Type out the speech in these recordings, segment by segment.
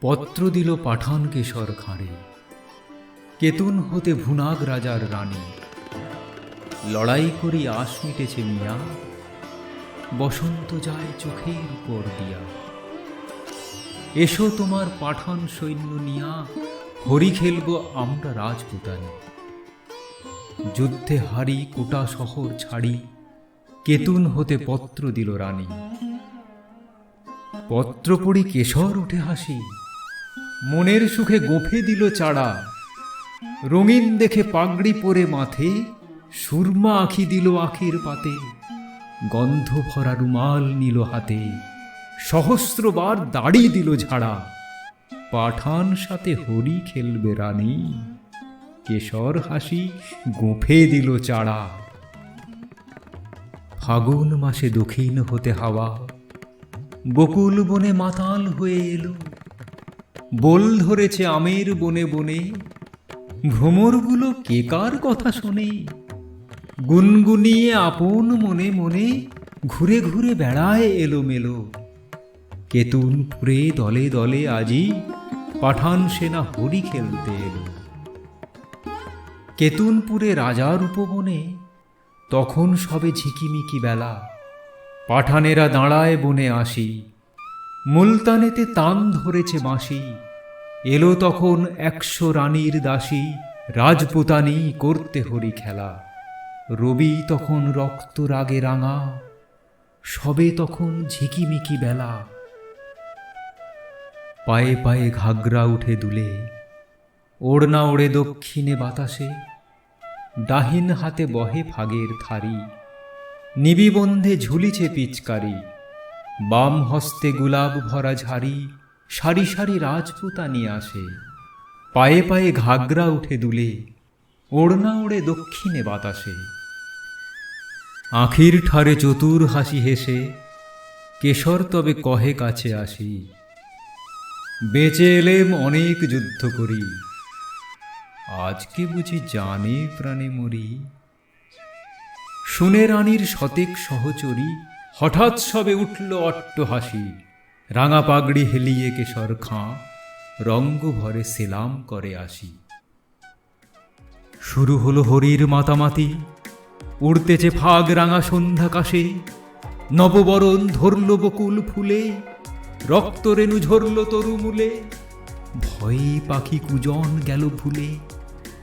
পত্র দিল পাঠান কেশর খাঁড়ে। কেতুন হতে ভুনাগ রাজার রানী। লড়াই করি আশ মিটেছে মিয়া। বসন্ত যায় চোখের উপর দিয়া। এসো তোমার পাঠান সৈন্য নিয়া, হরি খেলব আমরা রাজপুতানি। যুদ্ধে হারি কোটা শহর ছাড়ি, কেতুন হতে পত্র দিল রানী। পত্র পড়ি কেশর উঠে হাসি, মনের সুখে গোফে দিল চাড়া। রঙিন দেখে পাগড়ি পরে মাথে, সুরমা আখি দিল আখির পাতে, গন্ধ ভরা রুমাল নিল হাতে। সহস্রবার দাড়ি দিল ঝাড়া। পাঠান সাথে হরি খেলবে রানী। কেশর হাসি গোফে দিল চাড়া। ফাগুন মাসে দক্ষিণ হতে হাওয়া। বকুল বনে মাতাল হয়ে এলো। বল ধরেছে আমের বনে বনে। ভ্রমরগুলো কে কার কথা শোনে। গুনগুনিয়ে আপন মনে মনে ঘুরে ঘুরে বেড়ায় এলো মেলো কেতুন পুরে দলে দলে আজি? পাঠান সেনা হরি খেলতে এলো। কেতুনপুরে রাজার উপবনে? তখন সবে ঝিকিমিকি বেলা। পাঠানেরা দাঁড়ায় বনে আসি। মুলতানেতে তান ধরেছে বাঁশি। এলো তখন একশো রানীর দাসী। রাজপুতানি করতে হরি খেলা। রবি তখন রক্ত রাগে রাঙা। সবে তখন ঝিকিমিকি বেলা। পায়ে পায়ে ঘাগরা উঠে দুলে, ওড়না ওড়ে দক্ষিণে বাতাসে, ডাহিন হাতে বহে ফাগের থারি, নিবিবন্ধে ঝুলিছে পিচকারি, বাম হস্তে গুলাব ভরা ঝাড়ি, সারি সারি রাজপুতানি আসে, পায়ে পায়ে ঘাগরা উঠে দুলে, ওড়না ওড়ে দক্ষিণে বাতাসে। আখির ঠারে চতুর হাসি হেসে, কেশর তবে কহে কাছে আসি। বেঁচে এলেম অনেক যুদ্ধ করি। আজকে বুঝি জানে প্রাণে মরি। শুনে রানীর শতেক সহচরী, হঠাৎ সবে উঠল অট্ট হাসি। রাঙা পাগড়ি হেলিয়ে কেশর খাঁ, রঙ্গ ভরে সেলাম করে আসি। শুরু হলো হরির মাতামাতি, উড়তেছে ফাগ রাঙা সন্ধ্যাকাশে। নববরণ ধরল বকুল ফুলে রক্ত রেণু ঝরল তরু তরুমূলে ভয়ে পাখি কুজন গেল ভুলে,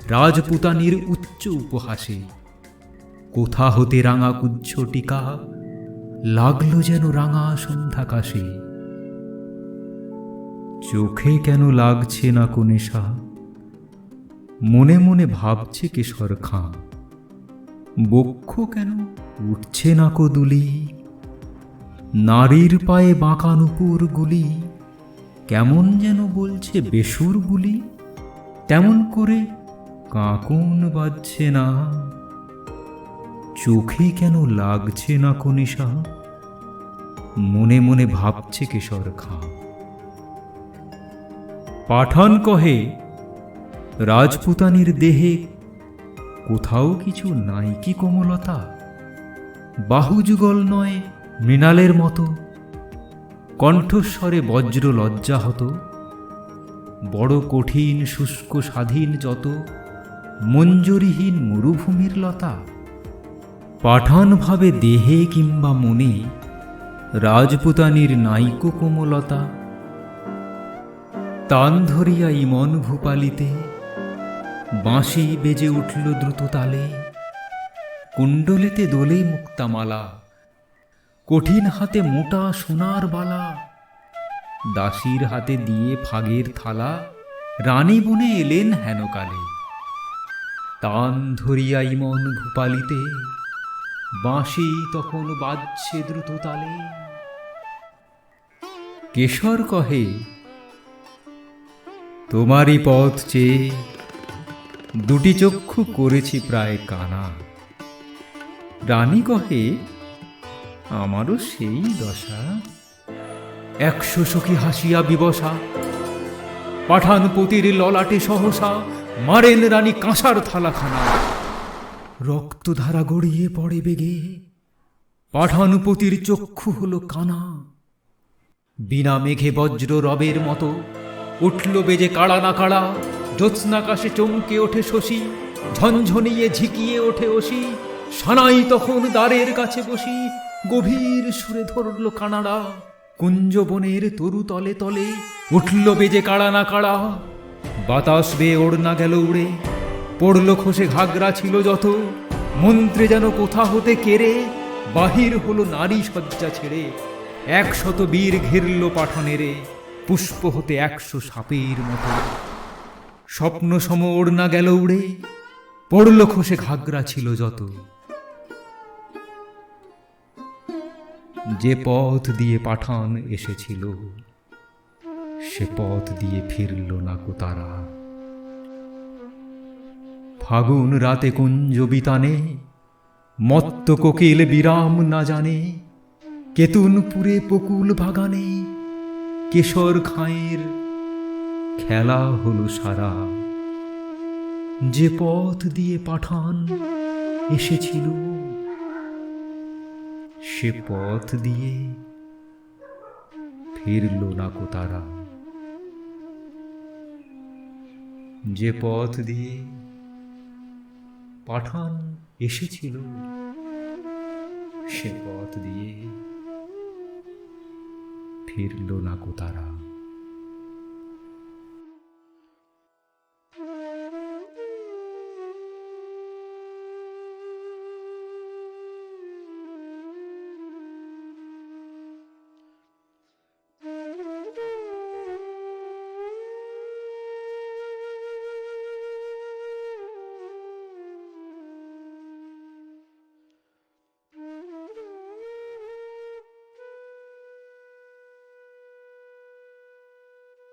রাজপুতানির উচ্চ উপহাসে। কোথা হতে রাঙা কুজ্জ টিকা, লাগল যেন রাঙা সন্ধ্যাকাশে। চোখে কেন লাগছে না কোনেশা মনে মনে ভাবছে কেশর খাঁ। বক্ষ কেন উঠছে না কো দুলি? নারীর পায়ে বাঁকা নুপুর গুলি, কেমন যেন বলছে বেসুর গুলি, তেমন করে কাকুন বাজছে না। চোখে কেন লাগছে না কনিশা মনে মনে ভাবছে কেশর খা। পাঠান কহে, রাজপুতানির দেহে কোথাও কিছু নাই কি কোমলতা? বাহুযুগল নয় মৃণালের মতো। কণ্ঠস্বরে বজ্র লজ্জা হতো। বড় কঠিন, শুষ্ক, স্বাধীন যত মঞ্জরিহীন মরুভূমির লতা। পাঠান ভাবে দেহে কিংবা মনে রাজপুতানির নাইকো কোমলতা। তান ধরিয়া ইমন ভূপালিতে বাঁশি বেজে উঠল দ্রুত তালে কুণ্ডলেতে দোলে মুক্তামালা। কঠিন হাতে মোটা সোনার বালা। দাসীর হাতে দিয়ে ফাগের থালা, রানী বনে এলেন হেনকালে তান ধরিয়া ইমন ভূপালিতে বাঁশি তখন বাজছে দ্রুত তালে। কেশর কহে, তোমারই পথ চেয়ে দুটি চক্ষু করেছি প্রায় কানা। রানী কহে আমারও সেই দশা। একশো সখী হাসিয়া বিবসা, পাঠান পাঠানপতির ললাটে সহসা, মারেন রানী কাঁসার থালাখানা। রক্তধারা গড়িয়ে পড়ে বেগে পাঠানপতির চক্ষু হল কানা। বিনা মেঘে বজ্র রবের মতো, উঠল বেজে কাড়া না কাড়া, জ্যোৎস্নাকাশে চমকে ওঠে শশী, ঝনঝনিয়ে ঝিকিয়ে ওঠে ওসি সানাই তখন দ্বারের কাছে বসি গভীর সুরে ধরল কানাড়া। কুঞ্জবনের তরু তলে তলে উঠল বেজে কাড়া না কাড়া। বাতাস বেয়ে ওড়না গেল উড়ে, পড়ল খসে ঘাগরা ছিল যত। মন্ত্রে যেন কোথা হতে কেড়ে, বাহির হলো নারী সজ্জা ছেড়ে। একশত বীর ঘিরল পাঠানেরে, পুষ্প হতে একশো সাপের মতো। স্বপ্ন সম ওড়না গেল উড়ে, পড়ল খসে ঘাগরা ছিল যত। যে পথ দিয়ে পাঠান এসেছিল, সে পথ দিয়ে ফিরল না কো তারা। ফাগুন রাতে কুঞ্জ বিতানে, মত্ত কোকিল বিরাম না জানে, কেতুনপুরে পকুল বাগানে, কেশর খাঁয়ের খেলা হলো সারা। যে পথ দিয়ে পাঠান এসেছিল সে পথ দিয়ে ফিরল না কো তারা। যে পথ দিয়ে পাঠান এসেছিল, সে পথ দিয়ে ফিরল না কো তারা।